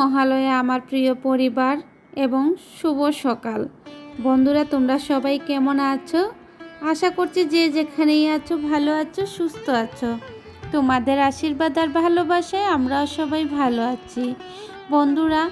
মহালয়া, আমার প্রিয় পরিবার এবং শুভ সকাল। বন্ধুরা, তোমরা সবাই কেমন আছো? আশা করছি যে যেখানেই আছো, ভালো আছো, সুস্থ আছো। তোমাদের আশীর্বাদ আর ভালোবাসায় আমরাও সবাই ভালো আছি। বন্ধুরা,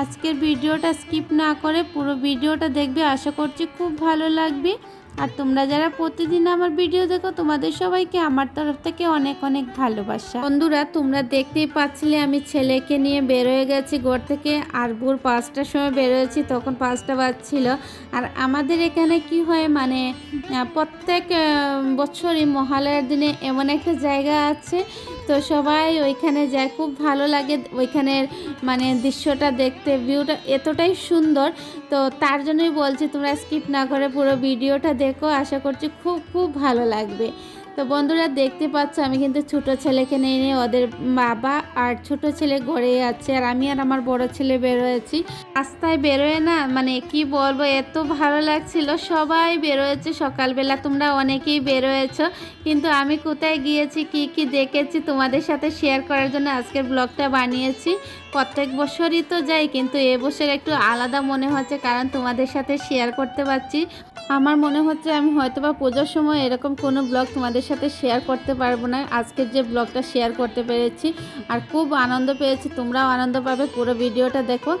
আজকের ভিডিওটা স্কিপ না করে পুরো ভিডিওটা দেখবে। আশা করছি খুব ভালো লাগবে। আর তোমরা যারা প্রতিদিন আমার ভিডিও দেখো, তোমাদের সবাইকে আমার তরফ থেকে অনেক অনেক ভালোবাসা। বন্ধুরা, তোমরা দেখতেই পাচ্ছিলে আমি ছেলেকে নিয়ে বেরোয় গেছি ঘর থেকে। আর ভোর পাঁচটার সময় বেরোয়েছি, তখন পাঁচটা বাজছিল। আর আমাদের এখানে কি হয় মানে প্রত্যেক বছরই মহালয়ার দিনে এমন একটা জায়গা আছে তো সবাই ওইখানে যায়, খুব ভালো লাগে ওইখানের মানে দৃশ্যটা দেখতে ভিউটা এতটাই সুন্দর। তো তার জন্যই বলছি তোমরা স্কিপ না করে পুরো ভিডিওটা দেখো, আশা করছি খুব খুব ভালো লাগবে। তো বন্ধুরা দেখতে পাচ্ছ, আমি কিন্তু ছোট ছেলেকে নিয়ে নিয়ে ওদের বাবা আর ছোট ছেলে ঘরে আছে, আর আমি আর আমার বড় ছেলে বেরোয়েছি রাস্তায় বেরোয় না মানে কি বলব, এত ভালো লাগছিল, সবাই বেরোয়েছে সকালবেলা, তোমরা অনেকেই বেরোয়েছো কিন্তু আমি কোথায় গিয়েছি, কি কি দেখেছি তোমাদের সাথে শেয়ার করার জন্য আজকের ব্লগটা বানিয়েছি। প্রত্যেক বছরই তো যাই, কিন্তু এবছর একটু আলাদা মনে হচ্ছে, কারণ তোমাদের সাথে শেয়ার করতে পারছি। আমার মনে হচ্ছে আমি হয়তো বা পুজোর সময় এরকম কোনো ব্লগ তোমাদের সাথে শেয়ার করতে পারব না। আজকের যে ব্লগটা শেয়ার করতে পেরেছি আর খুব আনন্দ পেয়েছি, তোমরাও আনন্দ পাবে পুরো ভিডিওটা দেখো।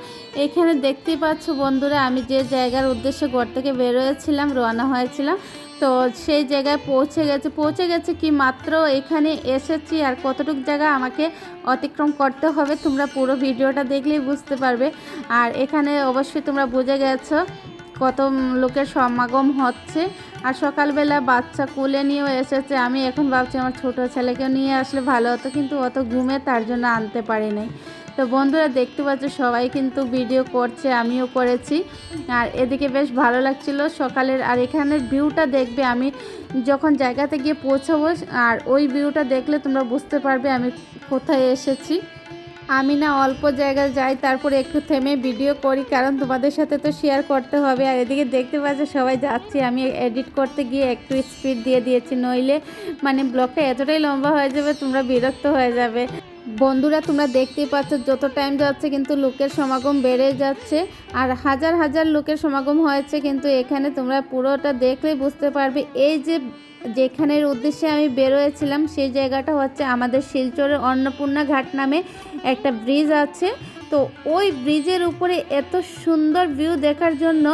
এখানে দেখতেই পাচ্ছ বন্ধুরা, আমি যে জায়গার উদ্দেশ্যে ঘর থেকে বেরোয়েছিলাম রওনা হয়েছিলাম, তো সেই জায়গায় পৌঁছে গেছে। পৌঁছে গেছে কি মাত্র এখানে এসেছি আর কতটুকু জায়গা আমাকে অতিক্রম করতে হবে তোমরা পুরো ভিডিওটা দেখলেই বুঝতে পারবে। আর এখানে অবশ্যই তোমরা বুঝে গেছো কত লোকের সমাগম হচ্ছে আর সকালবেলা বাচ্চা কুলে নিয়েও এসেছে। আমি এখন ভাবছি আমার ছোট ছেলেকে নিয়ে আসলে ভালো হতো, কিন্তু অত ঘুমে তার জন্য আনতে পারি নাই। তো বন্ধুরা, দেখতে পাচ্ছ সবাই কিন্তু ভিডিও করছে, আমিও করেছি। আর এদিকে বেশ ভালো লাগছিল সকালের। আর এখানের ভিউটা দেখবে, আমি যখন জায়গাতে গিয়ে পৌঁছাবো, আর ওই ভিউটা দেখলে তোমরা বুঝতে পারবে আমি কোথায় এসেছি। আমি না অল্প জায়গায় যাই, তারপরে একটু থেমে ভিডিও করি, কারণ তোমাদের সাথে তো শেয়ার করতে হবে। আর এদিকে দেখতে পাচ্ছ, সবাই যাচ্ছি। আমি এডিট করতে গিয়ে একটু স্পিড দিয়ে দিয়েছি, নইলে মানে ব্লগটা এতটাই লম্বা হয়ে যাবে, তোমরা বিরক্ত হয়ে যাবে। বন্ধুরা, তোমরা দেখতেই পাচ্ছ, যত টাইম যাচ্ছে কিন্তু লোকের সমাগম বেড়ে যাচ্ছে। আর হাজার হাজার লোকের সমাগম হয়েছে, কিন্তু এখানে তোমরা পুরোটা দেখলেই বুঝতে পারবে। এই যে যেখানের উদ্দেশ্যে আমি বেরোয়েছিলাম, সেই জায়গাটা হচ্ছে আমাদের শিলচরের অন্নপূর্ণা ঘাট নামে একটা ব্রিজ আছে। তো ওই ব্রিজের উপরে এত সুন্দর ভিউ দেখার জন্য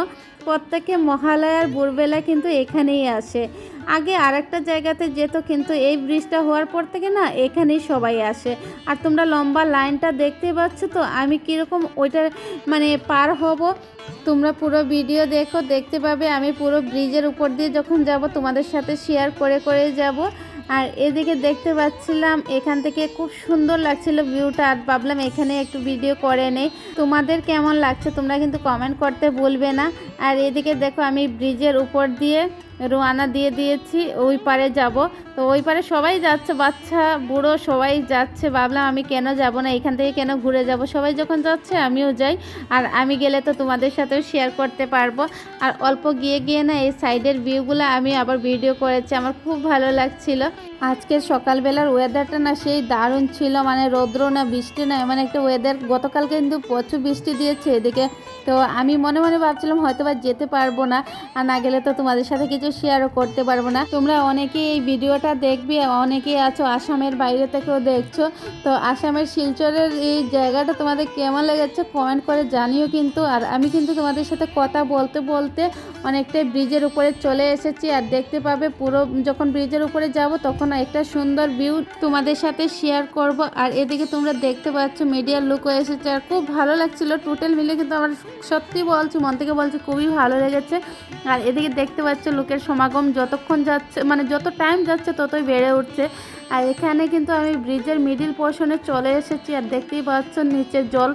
প্রত্যেকে মহালয়ার ভোরবেলা কিন্তু এখানেই আসে। আগে আর একটা জায়গাতে যেত কিন্তু এই ব্রিজটা হওয়ার পর থেকে না এখানেই সবাই আসে। আর তোমরা লম্বা লাইনটা দেখতে পাচ্ছ তো, আমি কীরকম ওইটার মানে পার হব? তোমরা পুরো ভিডিও দেখো, দেখতে পাবে আমি পুরো ব্রিজের উপর দিয়ে যখন যাব তোমাদের সাথে শেয়ার করে করে যাব। আর এদিকে দেখতে পাচ্ছিলাম, এখান থেকে খুব সুন্দর লাগছিল ভিউটা। আর ভাবলাম এখানে একটু ভিডিও করে নেই। তোমাদের কেমন লাগছে তোমরা কিন্তু কমেন্ট করতে ভুলবে না। আর এদিকে দেখো আমি ব্রিজের উপর দিয়ে রোয়ানা দিয়ে দিয়েছি, ওই পারে যাব। তো ওই পারে সবাই যাচ্ছে, বাচ্চা, বুড়ো সবাই যাচ্ছে। ভাবলাম আমি কেন যাব না, এখান থেকে কেন ঘুরে যাব? সবাই যখন যাচ্ছে, আমিও যাই। আর আমি গেলে তো তোমাদের সাথেও শেয়ার করতে পারব। আর অল্প গিয়ে গিয়ে না, এই সাইডের ভিউগুলো আমি আবার ভিডিও করেছি, আমার খুব ভালো লাগছিল। আজকের সকালবেলার ওয়েদারটা না সেই দারুণ ছিল মানে রৌদ্র না বৃষ্টি না এমন একটা ওয়েদার গতকালকে কিন্তু প্রচুর বৃষ্টি দিয়েছে এদিকে। তো আমি মনে মনে ভাবছিলাম হয়তো বা যেতে পারব না, আর না গেলে তো তোমাদের সাথে কিছু শেয়ারও করতে পারব না। তোমরা অনেকেই এই ভিডিওটা দেখবে, অনেকেই আছো আসামের বাইরে থেকেও দেখছ। তো আসামের শিলচরের এই জায়গাটা তোমাদের কেমন লেগেছে কমেন্ট করে জানিও কিন্তু। আর আমি কিন্তু তোমাদের সাথে কথা বলতে বলতে অনেকটাই ব্রিজের উপরে চলে এসেছি, আর দেখতে পাবে পুরো যখন ব্রিজের উপরে যাব তখন একটা সুন্দর ভিউ তোমাদের সাথে শেয়ার করব। আর এদিকে তোমরা দেখতে পাচ্ছ মিডিয়ার লুকও এসেছে। আর খুব ভালো লাগছিল টোটাল মিলে কিন্তু আমার সত্যি বলছি, মন থেকে বলছি খুবই ভালো লেগেছে। আর এদিকে দেখতে পাচ্ছ, লোকের সমাগম যতক্ষণ যাচ্ছে মানে যত টাইম যাচ্ছে ততই বেড়ে উঠছে। আর এখানে কিন্তু আমি ব্রিজের মিডিল পোর্শনে চলে এসেছি। আর দেখতেই পাচ্ছ নিচে জল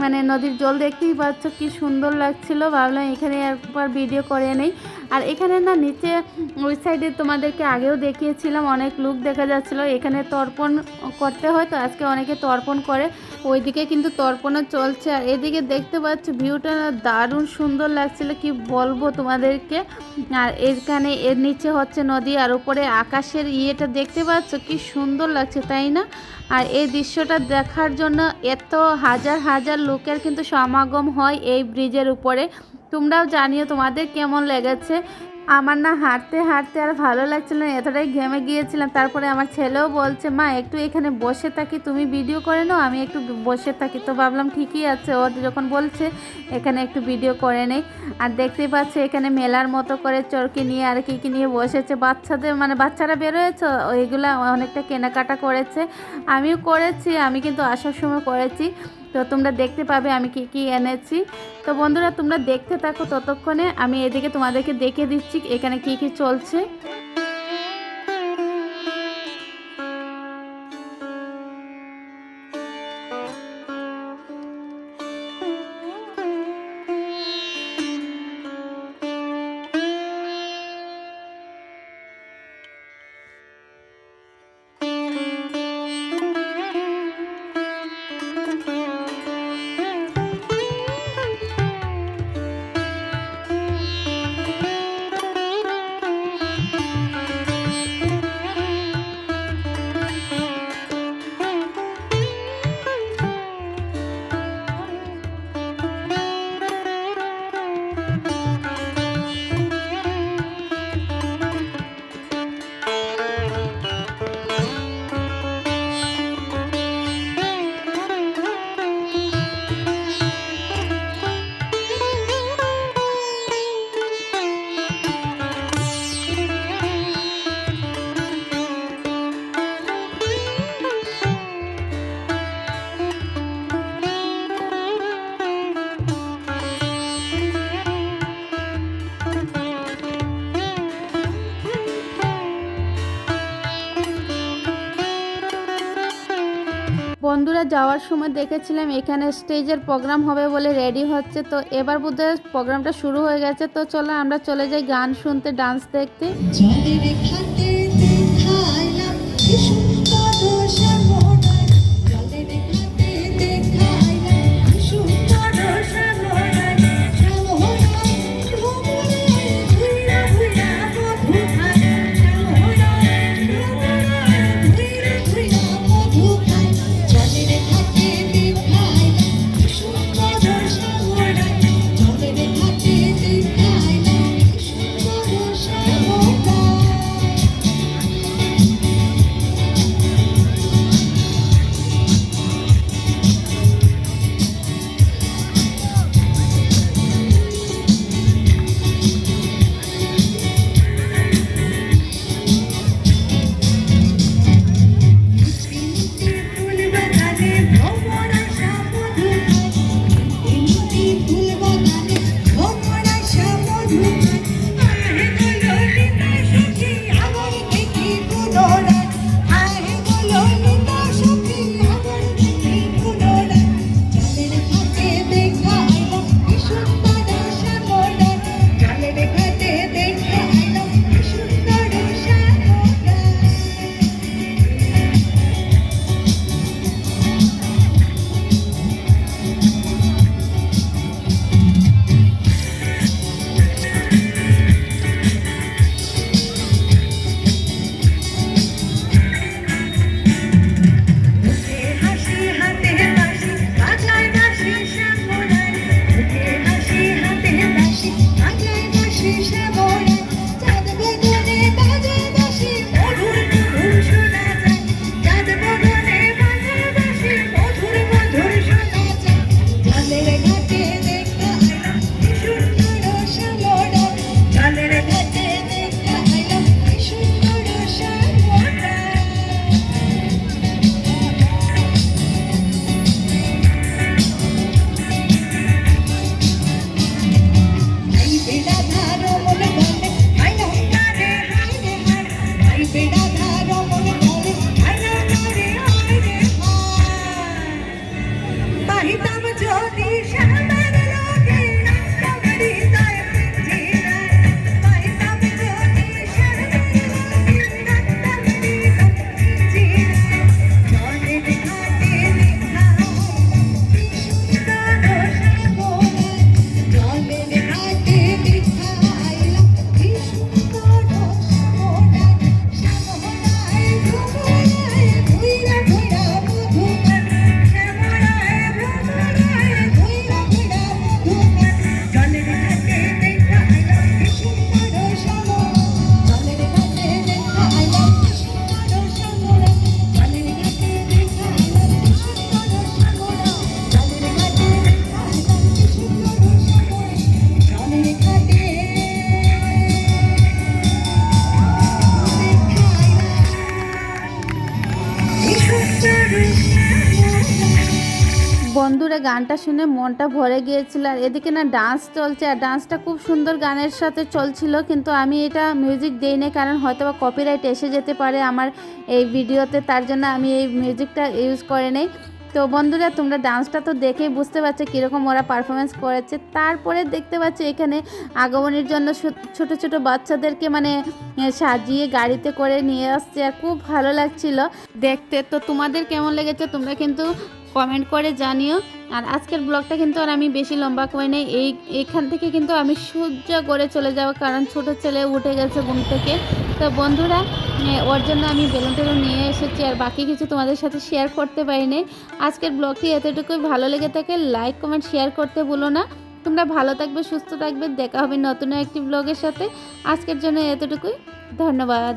মানে নদীর জল দেখতেই পাচ্ছ, কি সুন্দর লাগছিল। ভাবলাম এখানে একবার ভিডিও করে নেই। আর এখানে না নিচে ওই সাইডে তোমাদেরকে আগেও দেখিয়েছিলাম, অনেক লুক দেখা যাচ্ছিল। এখানে তর্পণ করতে হয়, তো আজকে অনেকে তর্পণ করে। ওইদিকে কিন্তু তর্পণা চলছে আর এদিকে দেখতে পাচ্ছ ভিউটা দারুণ সুন্দর লাগছিল, কি বলব তোমাদেরকে? আর এখানে এর নিচে হচ্ছে নদী আর উপরে আকাশের ইয়েটা দেখতে পাচ্ছ, কি সুন্দর লাগছে, তাই না? আর এই দৃশ্যটা দেখার জন্য এত হাজার হাজার লোকের কিন্তু সমাগম হয় এই ব্রিজের উপরে। তোমরাও জানিও তোমাদের কেমন লেগেছে। আমার না হাঁটতে হাঁটতে আর ভালো লাগছিল না। এতটাই ঘেমে গিয়েছিলাম। তারপরে আমার ছেলেও বলছে, মা, একটু এখানে বসে থাকি, তুমি ভিডিও করে নাও, আমি একটু বসে থাকি। তো ভাবলাম ঠিকই আছে। ও যখন বলছে, এখানে একটু ভিডিও করে নেই। আর দেখতেই পাচ্ছে, এখানে মেলার মতো করে চরকি নিয়ে আর কি কি নিয়ে বসেছে। বাচ্চাদের মানে বাচ্চারা বেরোয়েছে ওইগুলো অনেকটা কেনাকাটা করেছে। আমিও করেছি, আমি কিন্তু আসার সময় করেছি। তো তোমরা দেখতে পাবে আমি কি কি এনেছি। তো বন্ধুরা তোমরা দেখতে থাকো ততক্ষণে। আমি এদিকে তোমাদেরকে দেখে দিচ্ছি এখানে কি কি চলছে। যাওয়ার সময় দেখেছিলাম এখানে স্টেজের প্রোগ্রাম হবে বলে রেডি হচ্ছে। তো এবার বোধহয় প্রোগ্রামটা শুরু হয়ে গেছে। তো চলো আমরা চলে যাই গান শুনতে, ডান্স দেখতে। বন্ধুরা, গানটা শুনে মনটা ভরে গিয়েছিল আর এদিকে না ডান্স চলছে আর ডান্সটা খুব সুন্দর গানের সাথে চলছিল কিন্তু আমি এটা মিউজিক দিই না কারণ হয়তো বা কপিরাইট এসে যেতে পারে আমার এই ভিডিওতে তার জন্য আমি এই মিউজিকটা ইউজ করে নেই। তো বন্ধুরা, তোমরা ডান্সটা তো দেখেই বুঝতে পারছ কীরকম ওরা পারফরমেন্স করেছে। তারপরে দেখতে পাচ্ছ এখানে আগমনের জন্য ছোট ছোট বাচ্চাদেরকে মানে সাজিয়ে গাড়িতে করে নিয়ে আসছে আর খুব ভালো লাগছিল। দেখতে তো তোমাদের কেমন লেগেছে, তোমরা কিন্তু কমেন্ট করে জানিও। আর আজকের ব্লগটা কিন্তু আর আমি বেশি লম্বা করে নেই। এই, এখান থেকে কিন্তু আমি সহ্য করে চলে যাব কারণ ছোট ছেলে উঠে গেছে ঘুম থেকে। তো বন্ধুরা ওর জন্য আমি বেলুন টেলুন নিয়ে এসেছি আর বাকি কিছু তোমাদের সাথে শেয়ার করতে পারিনি। আজকের ব্লগটি এতটুকুই। ভালো লেগে থাকে লাইক কমেন্ট শেয়ার করতে ভুলো না। তোমরা ভালো থাকবে, সুস্থ থাকবে। দেখা হবে নতুন একটি ব্লগের সাথে। আজকের জন্য এতটুকুই। ধন্যবাদ।